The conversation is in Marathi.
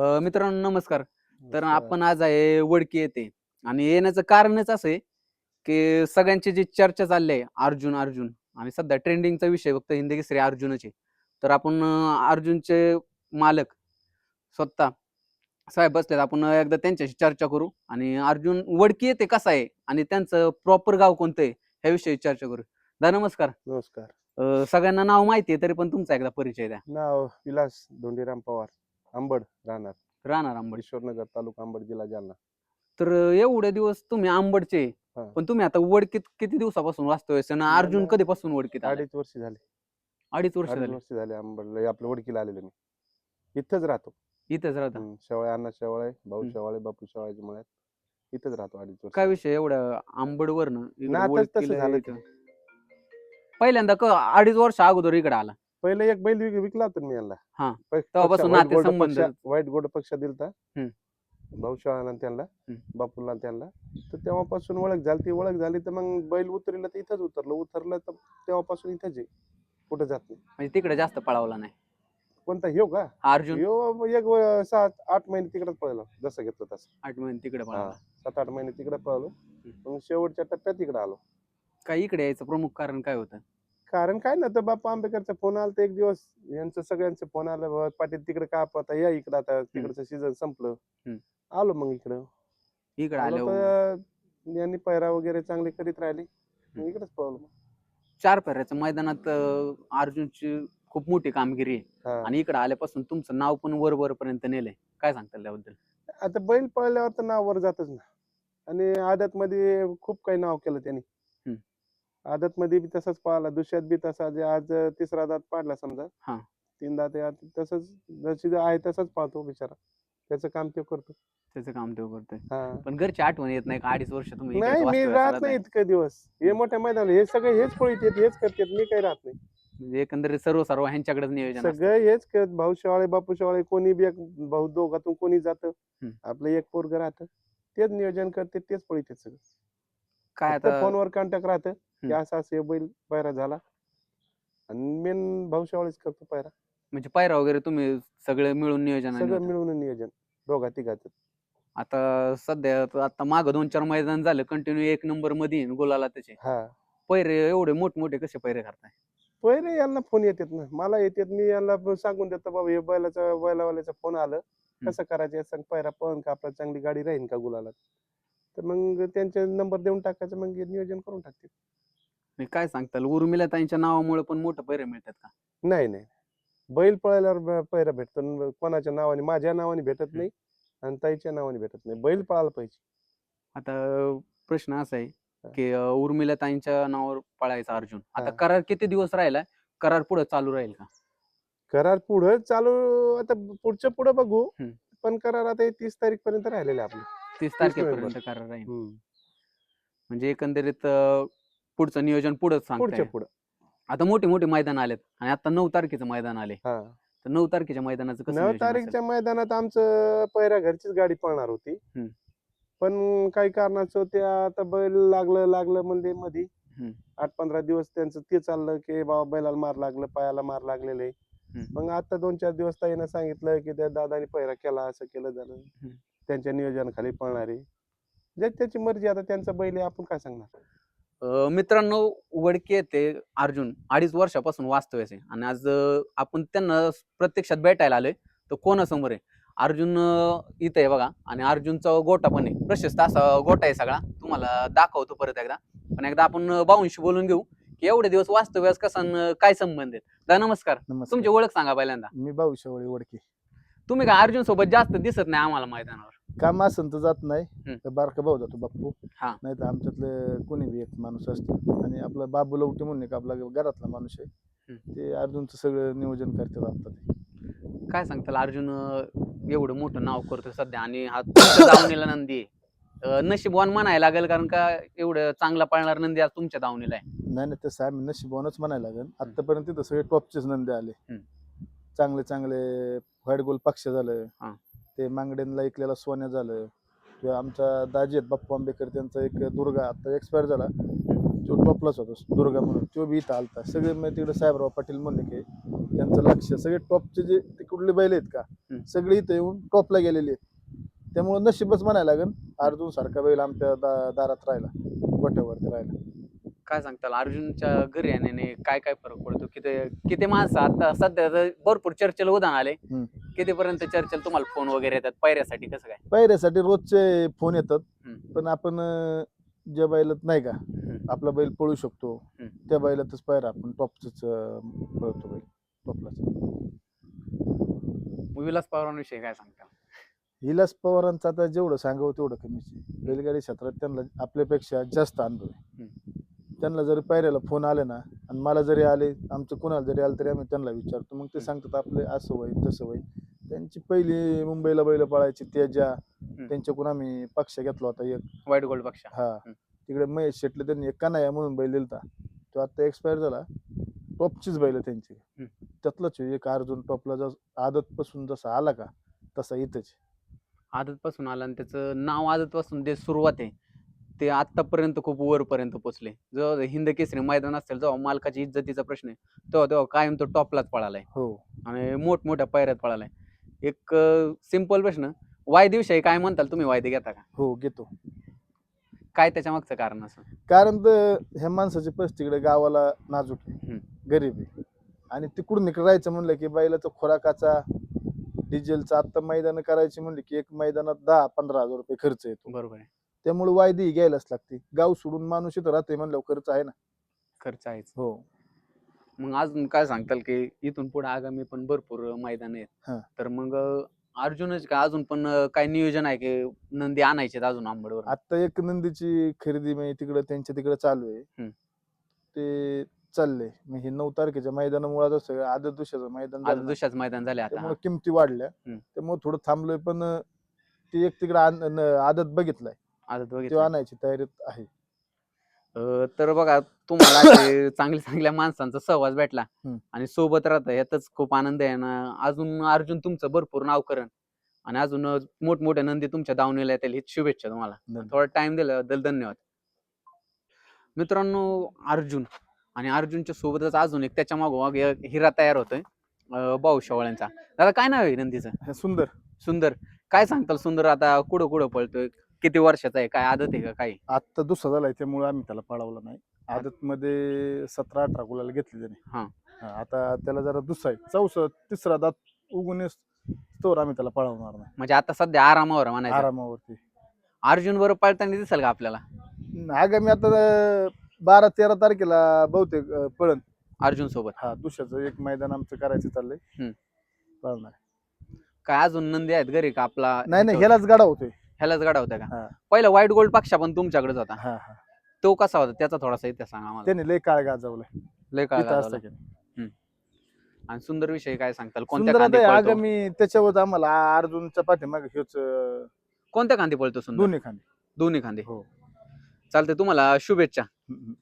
अ, मित्रांनो नमस्कार. तर आपण आज आहे वडकी येथे. आणि येण्याचं कारणच असं आहे की सगळ्यांची जी चर्चा चालली आहे अर्जुन अर्जुन आणि सध्या ट्रेंडिंगचा विषय फक्त हिंदी केसरी अर्जुनच तर आपण अ, अर्जुनचे मालक स्वतः साहेब बसलेत. आपण एकदा त्यांच्याशी चर्चा करू. आणि अर्जुन वडकी येते कसा आहे? आणि त्यांचं प्रॉपर गाव कोणतं आहे? ह्याविषयी चर्चा करू. दा नमस्कार. नमस्कार. अ, सगळ्यांना नाव माहिती आहे तरी पण तुमचा एकदा परिचय द्या. नाव विलास धोंडीराम पवार. आंबड राहणार. राहणार आंबड ईश्वरनगर तालुका आंबड जिल्हा जालना. तर एवढे दिवस तुम्ही आंबडचे हा. पण तुम्ही आता वडकीत किती दिवसापासून वाचतोय आणि अर्जुन मला कधीपासून वडकीत आलाय? अडीच वर्ष झाले. अडीच वर्ष अडीच झाले. वर्ष झाले आंबडला आपलं वडकीला आलेलो मी. इथंच राहतो. इथेच राहता? हम्म, शेवाळे अण्णा शेवाळे भाऊ हम्म. शेवाळे बापू शेवाळेच्या मळ्यात इथंच राहतो अडीच वर्ष. काय विषय एवढ्या तसं वडकीला झालं. पहिल्यांदा क अडीच वर्ष अगोदर इकडे आला. पहिले एक बैल विक- विकला होता मी यांना हा. तेव्हापासून पक्षा- white नाते gold संबंध. पक्षा- पक्ष दिलता. हम्म. त्यांना हम्म. बापूला त्यांना. तर तेव्हापासून ओळख झाली ती ओळख झाली तर मग बैल उतरलं तर इथंच उतरलं. उतरलं तर तेव्हापासून इथंच आहे. कुठं जात नाही. म्हणजे तिकडे जास्त पळावला नाही. कोणता? ह्यो का? अर्जुन. ह्यो एक व- सात आठ महिने तिकडेच पळलो. जसं घेतलं तसं. आठ महिने तिकडे. पळाला. सात आठ महिने तिकडे पळलो. मग शेवटच्या टप्प्यात इकडे आलो. काय इकडे यायचं प्रमुख कारण काय होतं? कारण काय ना तर बाप्पा आंबेकरचा फोन आला तर एक दिवस यांचं सगळ्यांचे फोन आला बाबा पाटील तिकडे का आता या इकडे आता तिकडचं सीझन संपलं. आलो मग इकडं. इकडे आलो तर यांनी पैरा वगैरे चांगली करीत राहिली. मग इकडेच मग. चार फेऱ्याच्या मैदानात अं, अर्जुनची खूप मोठी कामगिरी आहे. हा. आणि इकडे आल्यापासून तुमचं नाव पण वर वर पर्यंत नेलंय. काय सांगताल त्याबद्दल? आता बैल पळल्यावर तर नाव वर जातच ना. आणि आदत मध्ये खूप काही नाव केलं त्यांनी. आदत मध्ये बी तसंच पळाला दुसऱ्यात बी तसा जे आज तिसरा दात पाडला समजा हा. तीन दात आहे, आता तसंच जशी आहे तसंच पाळतो बिचारा त्याचं काम ते करतो त्याचं काम ते करतोय हा. पण घरची आठवण येत नाही का अडीच वर्ष तुम्ही नाही मी वास्तव्यास राहत राहताय? नाही इतके दिवस हे मोठ्या मैदान हे सगळे हेच पळीत हेच करतात मी काही राहत नाही म्हणजे एकंदरीत सर्व सर्व ह्यांच्याकडेच नियोजन असतं. सगळे हेच करत भाऊ शेवाळे बापू शेवाळे कोणी बी एक भाऊ दोघातून कोणी जात हम्म. आपलं एक पोरग राहतं तेच नियोजन करते तेच पळीत सगळं काय फक्त आता फोनवर कॉन्टॅक्ट राहतं की. असं असं हे बैल पायरा झाला. आणि मेन भाऊशावळीच करतो पायरा. म्हणजे पायरा वगैरे तुम्ही सगळे मिळून नियोजन सगळं मिळून नियोजन दोघा तिघाच. आता सध्या तर आता माग दोन चार मैदान झालं कंटिन्यू एक नंबरमध्ये गुलाला त्याचे. हा. पैरे एवढे मोठमोठे कसे पैरे करताय? पहिले यांना फोन येतात ना. मला येतात मी यांना ब- सांगून देतो बाबा हे बैलाचा बैलावाल्याचा फोन आलं. कसं करायचं सांग पायरा पण का? आपला चांगली गाडी राहील का गुलाला? तर मग त्यांचे नंबर देऊन टाकायचं मग हे नियोजन करून टाकते आणि काय सांगताल? उर्मिला ताईंच्या नावामुळे पण मोठं पैरे मिळतात का? नाही नाही. बैल पळाल्यावर ब- पैरा भेटतो न कोणाच्या नावाने? माझ्या नावाने भेटत नाही आणि ताईच्या नावाने भेटत नाही. बैल पळायला पाहिजे. आता प्रश्न असा आहे. की अं, उर्मिला ताईंच्या नावावर पळायचा अर्जुन. आता हा. करार किती दिवस राहिलाय? करार पुढे चालू राहील का? करार पुढं चालू आता पुढच्या पुढं बघू. हम्म. पण करार आता हे तीस तारीख पर्यंत राहिलेले आपले. तीस. तारखेपर्यंत करार राहील. म्हणजे एकंदरीत अं, पुढचं नियोजन पुढेच पुढच्या सांगताय पुढं. आता मोठे मोठे मैदान आलेत आणि आता नऊ तारखेचं मैदान आले हा. तर नऊ तारखेच्या मैदानाचं कसं नऊ नियोजन असेल? तारीखच्या मैदानात आमचं पहिल्या घरचीच गाडी पळणार होती. हम्म. पण काही कारणास्तव ते आता बैल लागलं लागलं म्हणजे मध्ये हम्म. आठ पंधरा दिवस त्यांचं ते चाललं की बाबा बैलाला मार लागलं पायाला मार लागलेले. हम्म. मग आता दोन चार दिवस ताईनं सांगितलं की त्या दादानी पहिरा केला असं केलं झालं. त्यांच्या नियोजनाखाली पळणारे. जे त्याची मर्जी आता त्यांचा बैल आहे आपण काय सांगणार? मित्रांनो वडके येते अर्जुन. अडीच वर्षापासून वास्तव्यास आहे. आणि आज आपण त्यांना प्रत्यक्षात भेटायला आलोय. तर कोणासमोर आहे? अर्जुन इथं आहे बघा. आणि अर्जुनचा गोटा पण आहे. प्रशस्त असा गोटा आहे सगळा. तुम्हाला दाखवतो परत एकदा. पण एकदा आपण अं, भाऊंशी बोलून घेऊ की एवढे दिवस वास्तव्यास कसा काय संबंध आहेत? दा नमस्कार. नमस्कार. तुमची ओळख सांगा पहिल्यांदा. मी शेवळे वडके. तुम्ही काय अर्जुन सोबत जास्त दिसत नाही आम्हाला मैदानावर? काम असेल तर जात नाही. तर बारका भाऊ जातो बाप्पू. हा. नाही तर आमच्यातलं कोणी बी एक माणूस असतो. आणि आपला बाबू लवटे म्हणून एक आपला घरातला माणूस आहे. ते अर्जुनचं सगळं नियोजन करतात आता ते. काय सांगताल अर्जुन अं, एवढं मोठं नाव करतोय सध्या आणि हा तुमच्या दावणीला नंदी आहे. अं, नशीबवान म्हणायला लागेल कारण का एवढं चांगला पळणार नंदी आज तुमच्या दावणीला आहे. नाही नाही तसं आम्ही नशिबवानच म्हणायला लागेल. आतापर्यंत तिथं सगळे टॉपचेच नंदी आले. हम्म. चांगले चांगले व्हाईट गोल पक्ष झालं. हा. ते मांगड्यांना ऐकलेला सोन्या झालं. किंवा आमचा दाजी आहेत बाप्पू आंबेकर त्यांचा एक दुर्गा आता एक्सपायर झाला. तो टॉपलाच होता दुर्गा म्हणून. तो बी इथं आलता. सगळे मग तिकडे साहेबराव पाटील म्हणले की त्यांचं लक्ष सगळे टॉपचे जे ते कुठले बैल आहेत का. सगळे इथं येऊन टॉपला गेलेले आहेत. त्यामुळे नशीबच म्हणायला लागेल अर्जुन सारखा बैल आमच्या दा- दारात राहिला गोठ्यावरती राहिला. काय सांगताल? अर्जुनच्या घरी येण्याने काय काय फरक पडतो? किती किती माणसं आता सध्या तर भरपूर चर्चेला उदाहरण आले. कितीपर्यंत चर्चेला तुम्हाला फोन वगैरे येतात? पायऱ्यासाठी कसं काय? पायऱ्यासाठी रोजचे फोन येतात हम्म. पण आपण अं, ज्या बैलात नाही का आपला बैल पळू शकतो हम्म. त्या बैलातच पायरा आपण टॉपच पळतो बैल टॉपलाच. विलास पवारांविषयी काय सांगताल हिलास पवारांचं आता जेवढं सांगावं तेवढं कमीच आहे. बैलगाडी क्षेत्रात त्यांना आपल्यापेक्षा जास्त अनुभव आहे. त्यांना जरी पायऱ्याला फोन आले ना आणि मला जरी आले आमचं कुणाला जरी आलं तरी आम्ही त्यांना विचारतो. मग ते. सांगतात आपले असं होईल तसं होईल. त्यांची पहिली मुंबईला बैल पळायची तेजा. त्यांच्याकडून आम्ही पक्ष घेतला होता एक. वाईट गोल्ड पक्षा. हा. तिकडे महेश शेटले त्यांनी एक कनाया म्हणून बैल दिलता. तो आता एक्सपायर झाला. टॉपचीच बैल त्यांची. त्यातलाच एक अर्जुन टॉपला जस आदत पासून जसा आला का तसा इथंच आदत पासून आला आणि त्याचं नाव आदत पासून जे सुरुवात आहे. ते आतापर्यंत खूप वरपर्यंत पोहोचले. जेव्हा हिंद केसरी मैदान असेल जेव्हा मालकाची इज्जतीचा प्रश्न आहे तेव्हा तेव्हा कायम तो टॉपलाच पळालाय. हो. आणि मोठमोठ्या पायऱ्यात पळालाय. एक सिंपल प्रश्न वायदेविषयी काय म्हणताल तुम्ही? वायदे घेता का? हो घेतो. काय त्याच्या मागचं कारण असं? कारण तर ह्या माणसाची परिस्थितीकडे गावाला नाजूक आहे. गरीब आहे. आणि तिकडून इकडे राहायचं म्हणलं की बैलाचा खोराकाचा डिझेलचा आत्ता मैदान करायची म्हणली की एक मैदानात दहा पंधरा हजार रुपये खर्च येतो. बरोबर आहे. त्यामुळे वायदी घ्यायलाच लागते. गाव सोडून माणूस इथं राहतोय म्हणल्यावर खर्च आहे ना. खर्च आहेच. हो. मग अजून काय सांगताल की इथून पुढे आगामी पण भरपूर मैदान आहेत. हा. तर मग अर्जुनच का अजून पण काय नियोजन आहे की नंदी आणायचे अजून आंबडवर आता एक नंदीची खरेदी म्हणजे तिकडे त्यांच्या तिकडे चालू आहे. हम्म. ते चाललंय मग हे नऊ तारखेच्या मैदानामुळे सगळं आदत दुसऱ्याचं मैदान आज झालं ना, दुसऱ्याच मैदान झाले आता. त्यामुळे किमती वाढल्या. हम्म. त्यामुळे थोडं थांबलोय पण अं, ती एक तिकडे आदत बघितलाय. आदत तो बघितलं आणायची तयारीत आहे. अं, तर बघा तुम्हाला असे चांगल्या चांगल्या माणसांचा सहवास भेटला हम्म. आणि सोबत राहता यातच खूप आनंद आहे. ना अजून अर्जुन तुमचं भरपूर नाव करण आणि अजून मोठमोठ्या नंदी तुमच्या दावणीला येतील ही शुभेच्छा तुम्हाला. धन्यवाद. थोडा टाइम दिल्याबद्दल धन्यवाद. मित्रांनो अर्जुन आणि अर्जुनच्या सोबतच अजून एक त्याच्या मागोमाग एक हिरा तयार होतोय. भाऊ शेवाळ्यांचा. दादा काय नाव आहे नंदीचं? हे सुंदर. सुंदर. काय सांगताल सुंदर? आता कुठं कुठं पळतोय? किती वर्षाचा आहे? काय आदत आहे का काय आत्ता दुसरा झालाय त्यामुळे आम्ही त्याला पळवलं नाही. आदत मध्ये सतरा अठरा गुलाला घेतले त्याने. हा. आता त्याला जरा दुसरा आहे. चौसा तिसरा दात उगून तोवर आम्ही त्याला पळवणार नाही. म्हणजे आता सध्या आरामावर आहे म्हणायचं. आरामावरती. अर्जुन बरोबर पळताना दिसेल का आपल्याला? आगामी आता बारा तेरा तारखेला बहुतेक अं, पळण अर्जुन सोबत. हा दुसऱ्याचं एक मैदान आमचं करायचं चाललंय. हम्म. पळणार काय अजून नंदी आहेत घरी का आपला नाही नाही ह्यालाच गाडा होतोय. ह्यालाच गाडा होता हा. का पहिला व्हाईट गोल्ड पक्षा पण तुमच्याकडेच होता. हा हा. तो कसा होता? त्याचा थोडासा इतिहास सांगा मला. त्याने लय काळ गाजवलाय. लय काळ इथं असतं गाजवला. की नाही. आणि सुंदर विषय काय सांगताल? कोणत्या सुंदर कांदी आता पळतो? आगामी त्याच्यावर आम्हाला अर्जुनच्या पाठीमागे ह्योच अं, कोणत्या कांदी पळतो सुंदर? दोन्ही खांदे. दोन्ही खांदे. हो. चालते तुम्हाला शुभेच्छा. हम्म.